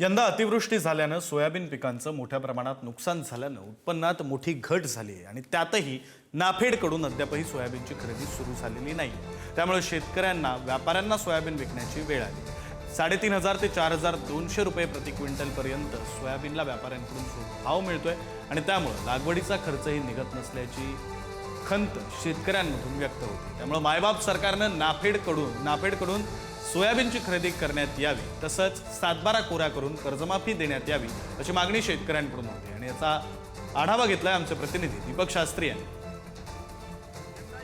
यंदा अतिवृष्टी झाल्यानं सोयाबीन पिकांचं मोठ्या प्रमाणात नुकसान झाल्यानं उत्पन्नात मोठी घट झाली आहे आणि त्यातही नाफेडकडून अद्यापही सोयाबीनची खरेदी सुरू झालेली नाही. त्यामुळे शेतकऱ्यांना व्यापाऱ्यांना सोयाबीन विकण्याची वेळ आली. साडेतीन हजार ते चार हजार दोनशे रुपये प्रति क्विंटलपर्यंत सोयाबीनला व्यापाऱ्यांकडून भाव मिळतोय आणि त्यामुळे लागवडीचा खर्चही निघत नसल्याची खंत शेतकऱ्यांमधून व्यक्त होते. त्यामुळे मायबाप सरकारनं नाफेडकडून नाफेडकडून सोयाबीनची खरेदी करण्यात यावी तसंच सातबारा कोऱ्या करून कर्जमाफी देण्यात यावी अशी मागणी शेतकऱ्यांकडून होती. आणि याचा आढावा घेतलाय आमचे प्रतिनिधी दीपक शास्त्री यांनी.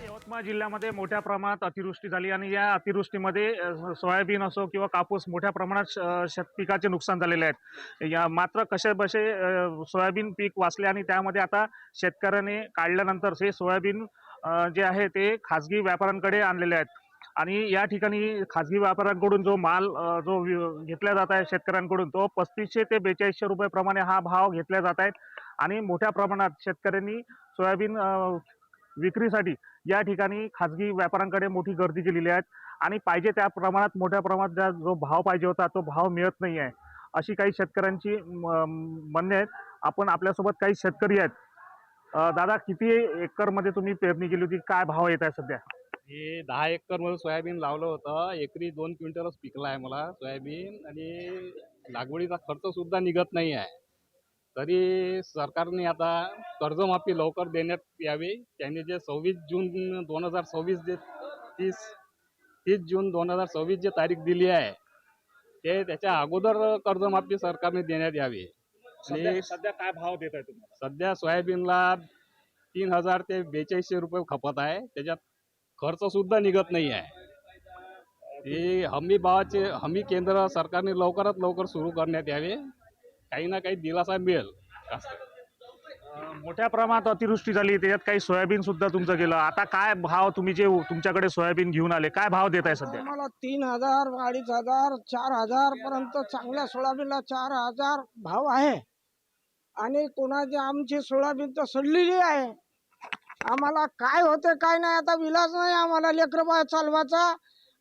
यवतमाळ जिल्ह्यामध्ये मोठ्या प्रमाणात अतिवृष्टी झाली आणि या अतिवृष्टीमध्ये सोयाबीन असो किंवा कापूस मोठ्या प्रमाणात श- शेतपिकाचे नुकसान झालेले आहेत. या मात्र कसे बसे सोयाबीन पीक वाचले आणि त्यामध्ये आता शेतकऱ्याने काढल्यानंतर हे सोयाबीन जे आहे ते खाजगी व्यापाऱ्यांकडे आणलेले आहेत. आणि या ठिकाणी खाजगी व्यापाऱ्यांकडून जो माल जो वि- घेतला जात आहे शेतकऱ्यांकडून तो पस्तीसशे ते बेचाळीसशे रुपयाप्रमाणे हा भाव घेतला जात आहेत आणि मोठ्या प्रमाणात शेतकऱ्यांनी सोयाबीन विक्रीसाठी या ठिकाणी खाजगी व्यापाऱ्यांकडे मोठी गर्दी केलेली आहे. आणि पाहिजे त्या प्रमाणात मोठ्या प्रमाणात ज्या जो भाव पाहिजे होता तो भाव मिळत नाही आहे. अशी काही शेतकऱ्यांची म- म्हणणे आहेत. आपण आपल्यासोबत काही शेतकरी आहेत. दादा किती एकरमध्ये तुम्ही पेरणी केली होती? काय भाव येत आहे सध्या? हे दहा एकरमध्ये सोयाबीन लावलं होतं. एकरी दोन क्विंटलच पिकला आहे मला सोयाबीन आणि लागवडीचा खर्च सुद्धा निघत नाही आहे. तरी सरकारने आता कर्जमाफी लवकर देण्यात यावी. त्यांनी जे सव्वीस जून दोन हजार सव्वीस जे तीस तीस जून दोन हजार सव्वीस जे तारीख दिली आहे ते त्याच्या अगोदर कर्जमाफी सरकारने देण्यात यावी. सध्या आणि सध्या काय भाव देत आहे तुम्हाला सध्या सोयाबीनला तीन हजार ते बेचाळीसशे रुपये खपत आहे. त्याच्यात खर्च सुद्धा निघत नाही आहे. हे हमी भावाचे हमी केंद्र सरकारने लवकरात लवकर सुरू करण्यात यावे. काही ना काही दिलासा मिळेल. मोठ्या प्रमाणात अतिवृष्टी झाली. त्याच्यात काही सोयाबीन सुद्धा तुमचं गेलं. आता काय भाव तुम्ही जे तुमच्याकडे सोयाबीन घेऊन आले काय भाव देत आहे सध्या? आम्हाला तीन हजार अडीच हजार चार हजार पर्यंत चांगल्या सोयाबीनला चार हजार भाव आहे. आणि कोणाची आमची सोयाबीन तर सडलेली आहे. आम्हाला काय होते काय नाही आता विलास नाही आम्हाला लेकरबा चालवाचा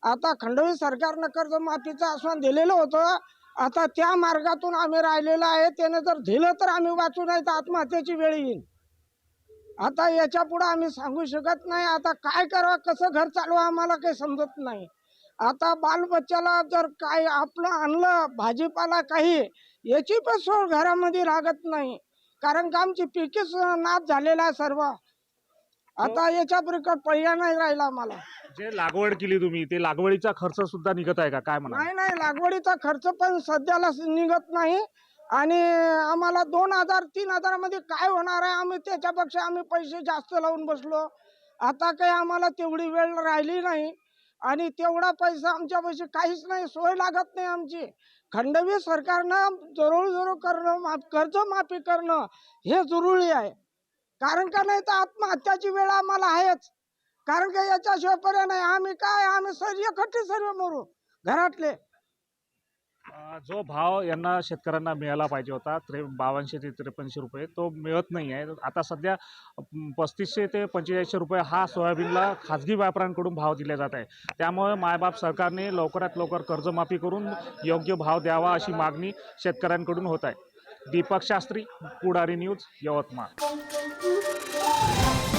आता खंडवी सरकारनं कर्जमाफीचं आश्वासन दिलेलं होतं. आता त्या मार्गातून आम्ही राहिलेलो आहे. त्यानं जर दिलं तर आम्ही वाचू नाही तर आत्महत्येची वेळ येईल. आता याच्यापुढे आम्ही सांगू शकत नाही. आता काय करावं कसं घर चालवा आम्हाला काही समजत नाही. आता बालबच्चाला जर काय आपलं आणलं भाजीपाला काही याची पण सोय घरामध्ये लागत नाही. कारण का आमची पिकेच नाश झालेला आहे सर्व. आता याच्या प्रकार पर्याय नाही राहिला आम्हाला. जे लागवड केली तुम्ही ते लागवडीचा खर्च सुद्धा निघत आहे का? काय म्हणा नाही नाही लागवडीचा खर्च पण सध्याला निघत नाही. आणि आम्हाला दोन हजार तीन हजारामध्ये काय होणार आहे? आम्ही त्याच्यापेक्षा आम्ही पैसे जास्त लावून बसलो. आता काही आम्हाला तेवढी वेळ राहिली नाही. आणि तेवढा पैसा आमच्या पैसे काहीच नाही सोय लागत नाही आमची. खंडवी सरकारनं जरूर जरूर करणं माफ कर्जमाफी करणं हे जरुरी आहे. कारण का नाही तर आत्महत्याची वेळ आम्हाला आहेच. कारण का याच्याशिवाय पर्याय नाही. आम्ही काय? आम्ही सर्व एकटे सर्व मरू. घरातले. जो भाव यांना शेतकऱ्यांना मिळाला पाहिजे होता त्रे बावनशे ते त्रेपन्नशे रुपये तो मिळत नाही आहे. आता सध्या पस्तीसशे ते पंचेचाळीसशे रुपये हा सोयाबीनला खाजगी व्यापाऱ्यांकडून भाव दिला जात आहे. त्यामुळे मायबाप सरकारने लवकरात लवकर कर्जमाफी करून योग्य भाव द्यावा अशी मागणी शेतकऱ्यांकडून होत आहे. Deepak Shastri Pudhari news Yavatmal. Thank you.